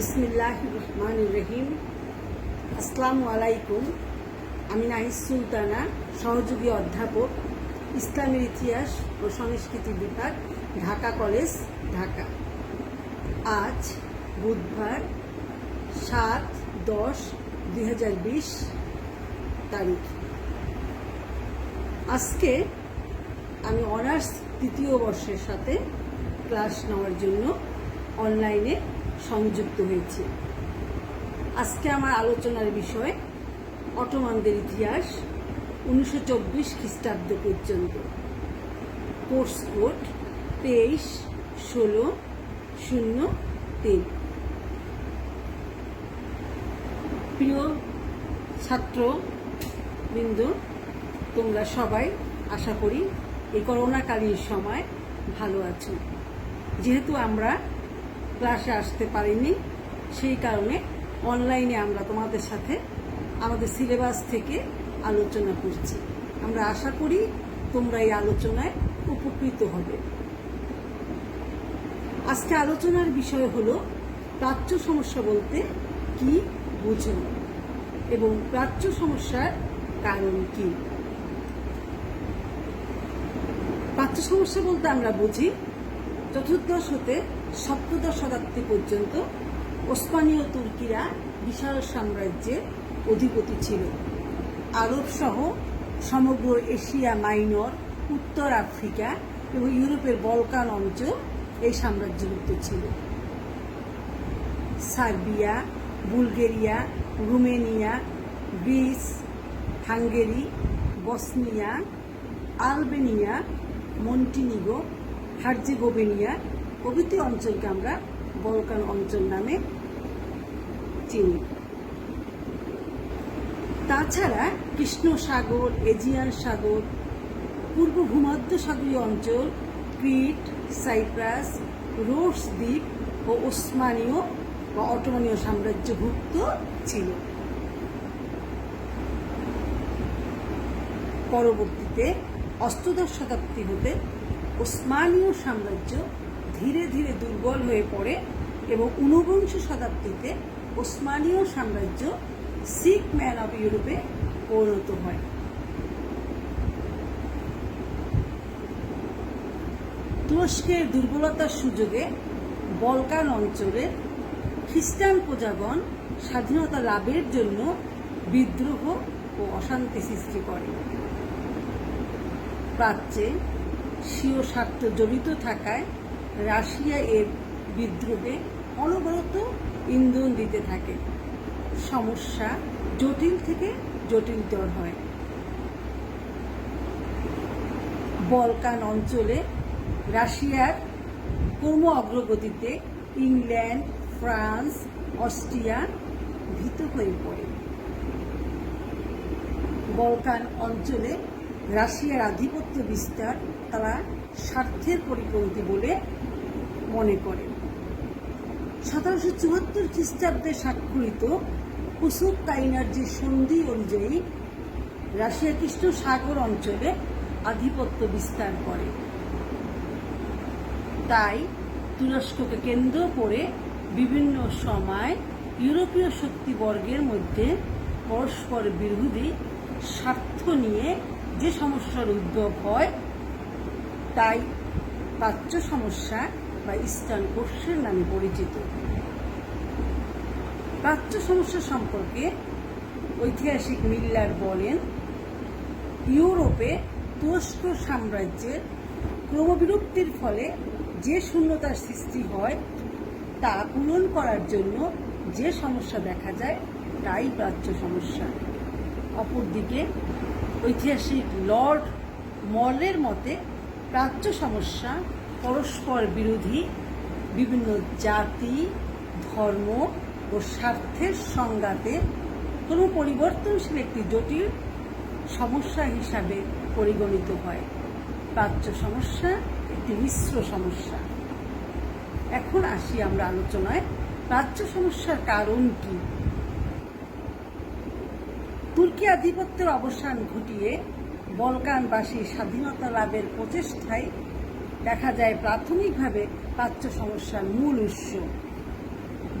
বিসমিল্লাহ রহমান রহিম। আসসালামু আলাইকুম। আমি নাহিদ সুলতানা, সহযোগী অধ্যাপক, ইসলামের ইতিহাস ও সংস্কৃতি বিভাগ, ঢাকা কলেজ, ঢাকা। আজ বুধবার সাত দশ দুই তারিখ। আজকে আমি অনার্স তৃতীয় বর্ষের সাথে ক্লাস নেওয়ার জন্য অনলাইনে সংযুক্ত হয়েছে। আজকে আমার আলোচনার বিষয় অটোমানদের ইতিহাস উনিশশো চব্বিশ খ্রিস্টাব্দ পর্যন্ত। কোর্স কোড তেইশ ষোলো শূন্য তিন। প্রিয় ছাত্রবৃন্দ, তোমরা সবাই আশা করি এই করোনাকালীন সময় ভালো আছো। যেহেতু আমরা ক্লাসে আসতে পারিনি। সেই কারণে অনলাইনে আমরা তোমাদের সাথে আমাদের সিলেবাস থেকে আলোচনা করছি। আমরা আশা করি তোমরা এই আলোচনায় উপকৃত হবে। আজকে আলোচনার বিষয় হলো প্রাচ্য সমস্যা বলতে কি বুঝো এবং প্রাচ্য সমস্যার কারণ কি? প্রাচ্য সমস্যা বলতে আমরা বুঝি চতুর্দশ হতে সপ্তদশ শতাব্দী পর্যন্ত ওসমানীয় তুর্কিরা বিশাল সাম্রাজ্যের অধিপতি ছিল। আরব সহ সমগ্র এশিয়া মাইনর, উত্তর আফ্রিকা এবং ইউরোপের বলকান অঞ্চল এই সাম্রাজ্যভুক্ত ছিল। Serbia, Bulgaria, Rumania, Greece, Hungary, Bosnia, Albania, Montenegro Herzegovina প্রভৃতি অঞ্চলকে আমরা বলকান অঞ্চল নামে চিনি। তাছাড়া কৃষ্ণ সাগর এজিয়ান সাগর, পূর্ব ভূমধ্য সাগরীয় অঞ্চল, ক্রিট, সাইপ্রাস, রোডস দ্বীপ ও ওসমানীয় বা অটোমানীয় সাম্রাজ্যভুক্ত ছিল। পরবর্তীতে অষ্টদশ শতাব্দী হতে ওসমানীয় সাম্রাজ্য ধীরে ধীরে দুর্বল হয়ে পড়ে এবং ঊনবিংশ শতাব্দীতে ওসমানীয় সাম্রাজ্য সিক ম্যান অফ ইউরোপে পরিণত হয়। তুরস্কের দুর্বলতার সুযোগে বলকান অঞ্চলে খ্রিস্টান প্রজাগণ স্বাধীনতা লাভের জন্য বিদ্রোহ ও অশান্তি সৃষ্টি করে। প্রাচ্যে স্বীয় স্বার্থ জড়িত থাকায় রাশিয়া এর বিদ্রোহে অনবরত ইন্ধন দিতে থাকে। সমস্যা জটিল থেকে জটিলতর হয়। বলকান অঞ্চলে রাশিয়ার ক্রম অগ্রগতিতে ইংল্যান্ড, ফ্রান্স, অস্ট্রিয়া ভীত হয়ে পড়ে। বলকান অঞ্চলে রাশিয়ার আধিপত্য বিস্তার তারা স্বার্থের পরিপন্থী বলে মনে করে। সতেরোশো চুয়াত্তর খ্রিস্টাব্দে স্বাক্ষরিত কুসুক কাইনার্জি সন্ধি অনুযায়ী রাশিয়া কৃষ্ণ সাগর অঞ্চলে আধিপত্য বিস্তার করে। তাই তুরস্ককে কেন্দ্র করে বিভিন্ন সময় ইউরোপীয় শক্তিবর্গের মধ্যে পরস্পর বিরোধী স্বার্থ নিয়ে যে সমস্যার উদ্ভব হয় তাই প্রাচ্য সমস্যা বা ইস্টার্ন কোর্সের নামে পরিচিত। প্রাচ্য সমস্যা সম্পর্কে ঐতিহাসিক মিল্লার বলেন, ইউরোপে তুরস্ক সাম্রাজ্যের ক্রমবিরক্তির ফলে যে শূন্যতার সৃষ্টি হয়, তা পূরণ করার জন্য যে সমস্যা দেখা যায়, তাই প্রাচ্য সমস্যা। অপরদিকে ঐতিহাসিক লর্ড মলের মতে প্রাচ্য সমস্যা, পরস্পর বিরোধী, বিভিন্ন জাতি, ধর্ম ও স্বার্থের সংঘাতে কোনো পরিবর্তনশীল একটি জটিল সমস্যা হিসাবে পরিগণিত হয়। প্রাচ্য সমস্যা একটি মিশ্র সমস্যা। এখন আসি আমরা আলোচনায়, প্রাচ্য সমস্যার কারণ কি? তুর্কি আধিপত্যের অবসান ঘটিয়ে বলকানবাসী স্বাধীনতা লাভের প্রচেষ্টায় দেখা যায় প্রাথমিকভাবে প্রাচ্য সমস্যার মূল উৎস।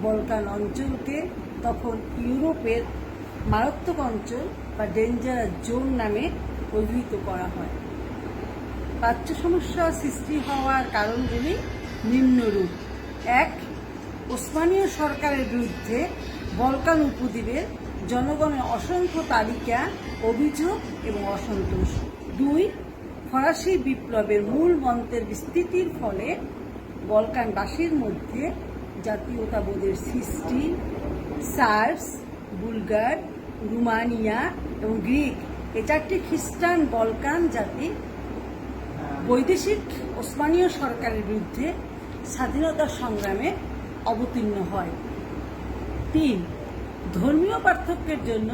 বলকান অঞ্চলকে তখন ইউরোপের মারাত্মক অঞ্চল বা ডেঞ্জারাস জোন নামে অভিহিত করা হয়। প্রাচ্য সমস্যা সৃষ্টি হওয়ার কারণগুলি নিম্নরূপ। এক, ওসমানীয় সরকারের বিরুদ্ধে বলকান উপদ্বীপের জনগণের অসংখ্য তালিকা, অভিযোগ এবং অসন্তোষ। দুই, ফরাসি বিপ্লবের মূল মন্ত্রের বিস্তৃতির ফলে বলকানবাসীর মধ্যে জাতীয়তাবোধের সৃষ্টি, সার্স, বুলগার, রুমানিয়া এবং গ্রিক এ চারটি খ্রিস্টান বলকান জাতি বৈদেশিক ওসমানীয় সরকারের বিরুদ্ধে স্বাধীনতা সংগ্রামে অবতীর্ণ হয়। তিন ধর্মীয় পার্থক্যের জন্য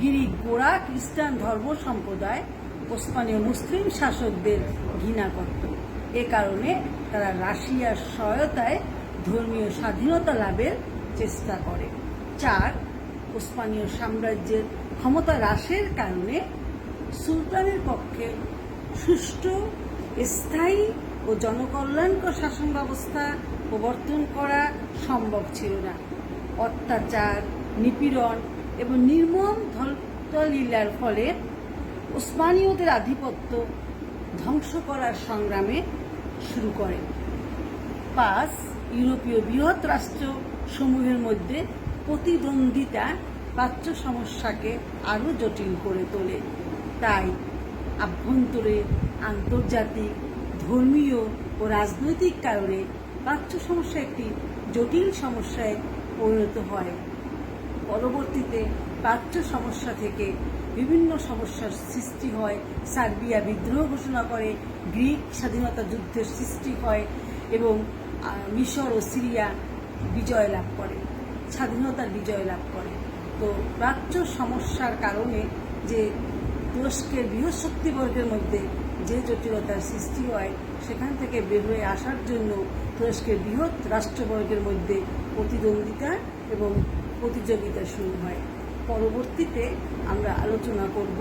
গিরি গোড়া খ্রিস্টান ধর্ম সম্প্রদায় ওসমানীয় মুসলিম শাসকদের ঘৃণা করত। এ কারণে তারা রাশিয়ার সহায়তায় ধর্মীয় স্বাধীনতা লাভের চেষ্টা করে। চার, ওসমানীয় সাম্রাজ্যের ক্ষমতা হ্রাসের কারণে সুলতানের পক্ষে সুষ্ঠু, স্থায়ী ও জনকল্যাণকর শাসন ব্যবস্থা প্রবর্তন করা সম্ভব ছিল না। অত্যাচার নিপীড়ন এবং নির্মম ধর্তলীলার ফলে ওসমানীয়দের আধিপত্য ধ্বংস করার সংগ্রামে শুরু করে। পাঁচ, ইউরোপীয় বৃহৎ রাষ্ট্র সমূহের মধ্যে প্রতিদ্বন্দ্বিতা প্রাচ্য সমস্যাকে আরও জটিল করে তোলে। তাই আভ্যন্তরে আন্তর্জাতিক, ধর্মীয় ও রাজনৈতিক কারণে প্রাচ্য সমস্যা একটি জটিল সমস্যায় পরিণত হয়। পরবর্তীতে প্রাচ্য সমস্যা থেকে বিভিন্ন সমস্যার সৃষ্টি হয়। সার্বিয়া বিদ্রোহ ঘোষণা করে, গ্রিক স্বাধীনতা যুদ্ধের সৃষ্টি হয় এবং মিশর ও সিরিয়া বিজয় লাভ করে, স্বাধীনতার বিজয় লাভ করে। তো প্রাচ্য সমস্যার কারণে যে তুরস্কের বৃহস্পতিবর্গের মধ্যে যে জটিলতার সৃষ্টি হয়, সেখান থেকে বের হয়ে আসার জন্য তুরস্কের বৃহৎ রাষ্ট্রবর্গের মধ্যে প্রতিদ্বন্দ্বিতা এবং প্রতিযোগিতা শুরু হয়। পরবর্তীতে আমরা আলোচনা করব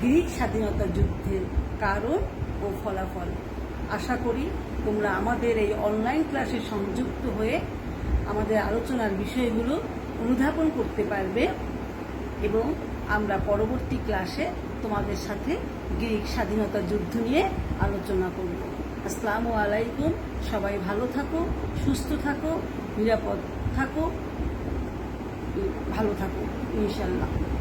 গ্রিক স্বাধীনতা যুদ্ধের কারণ ও ফলাফল। আশা করি তোমরা আমাদের এই অনলাইন ক্লাসে সংযুক্ত হয়ে আমাদের আলোচনার বিষয়গুলো অনুধাবন করতে পারবে এবং আমরা পরবর্তী ক্লাসে তোমাদের সাথে গ্রিক স্বাধীনতা যুদ্ধ নিয়ে আলোচনা করব। আসসালামু আলাইকুম। সবাই ভালো থাকো, সুস্থ থাকো, নিরাপদ থাকো। ভালো থাকুক ইনশাল্লাহ।